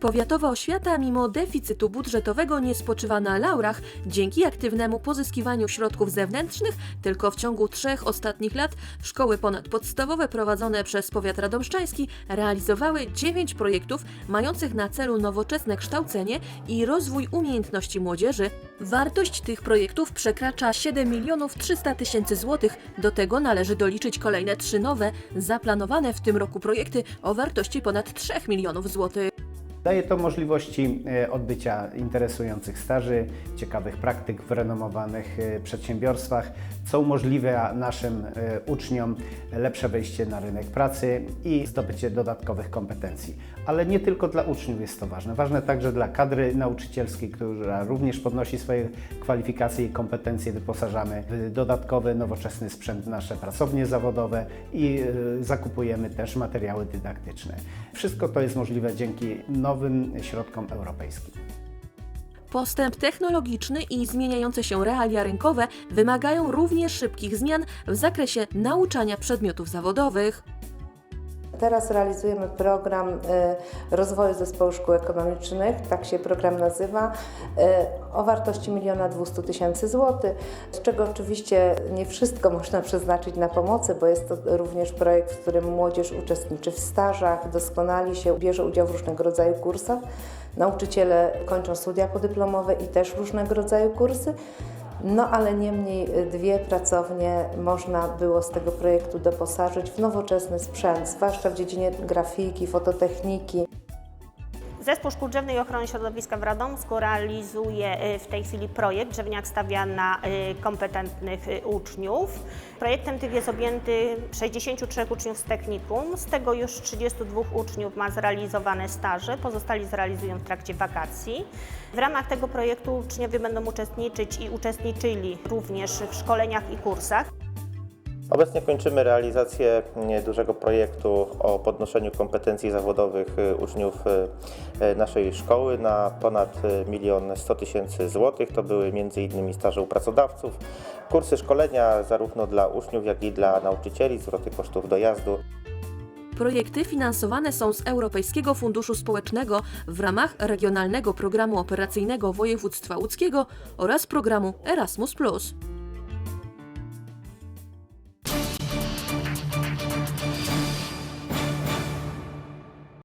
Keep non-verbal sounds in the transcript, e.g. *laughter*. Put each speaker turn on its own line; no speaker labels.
Powiatowa oświata mimo deficytu budżetowego nie spoczywa na laurach. Dzięki aktywnemu pozyskiwaniu środków zewnętrznych tylko w ciągu trzech ostatnich lat szkoły ponadpodstawowe prowadzone przez powiat radomszczański realizowały dziewięć projektów mających na celu nowoczesne kształcenie i rozwój umiejętności młodzieży. Wartość tych projektów przekracza 7 milionów 300 tysięcy złotych. Do tego należy doliczyć kolejne trzy nowe, zaplanowane w tym roku projekty o wartości ponad 3 milionów złotych.
Daje to możliwości e, odbycia interesujących staży, ciekawych praktyk w renomowanych e, przedsiębiorstwach, co umożliwia naszym e, uczniom lepsze wejście na rynek pracy i zdobycie dodatkowych kompetencji. Ale nie tylko dla uczniów jest to ważne, ważne także dla kadry nauczycielskiej, która również podnosi swoje kwalifikacje i kompetencje. Wyposażamy w dodatkowy, nowoczesny sprzęt nasze pracownie zawodowe i e, zakupujemy też materiały dydaktyczne. Wszystko to jest możliwe dzięki nowym środkom europejskim.
Postęp technologiczny i zmieniające się realia rynkowe wymagają również szybkich zmian w zakresie nauczania przedmiotów zawodowych.
Teraz realizujemy program y, rozwoju zespołu szkół ekonomicznych, tak się program nazywa, y, o wartości 1 200 tysięcy złotych, z czego oczywiście nie wszystko *laughs* można przeznaczyć na pomocy, bo jest to również projekt, w którym młodzież uczestniczy w stażach, doskonali się, bierze udział w różnego rodzaju kursach. Nauczyciele kończą studia podyplomowe i też różnego rodzaju kursy. No ale niemniej y, dwie pracownie można było z tego projektu doposażyć w nowoczesny sprzęt, zwłaszcza w dziedzinie grafiki, fototechniki.
Zespół Szkół Drzewnej Ochrony Środowiska w Radomsku realizuje y, w tej chwili projekt Drzewniak stawia na y, kompetentnych y, uczniów. Projektem tym jest objęty 63 uczniów z technikum, z tego już 32 uczniów ma zrealizowane staże, pozostali zrealizują w trakcie wakacji. W ramach tego projektu uczniowie będą uczestniczyć i uczestniczyli również w szkoleniach i kursach.
Obecnie kończymy realizację mm, dużego projektu o podnoszeniu kompetencji zawodowych y, uczniów y, y, naszej szkoły na ponad 1 100 tysięcy złotych. To były m.in. staże u pracodawców, kursy szkolenia zarówno dla uczniów, jak i dla nauczycieli, zwroty kosztów dojazdu.
Projekty finansowane są z Europejskiego Funduszu Społecznego w ramach Regionalnego Programu Operacyjnego Województwa Łódzkiego oraz programu Erasmus.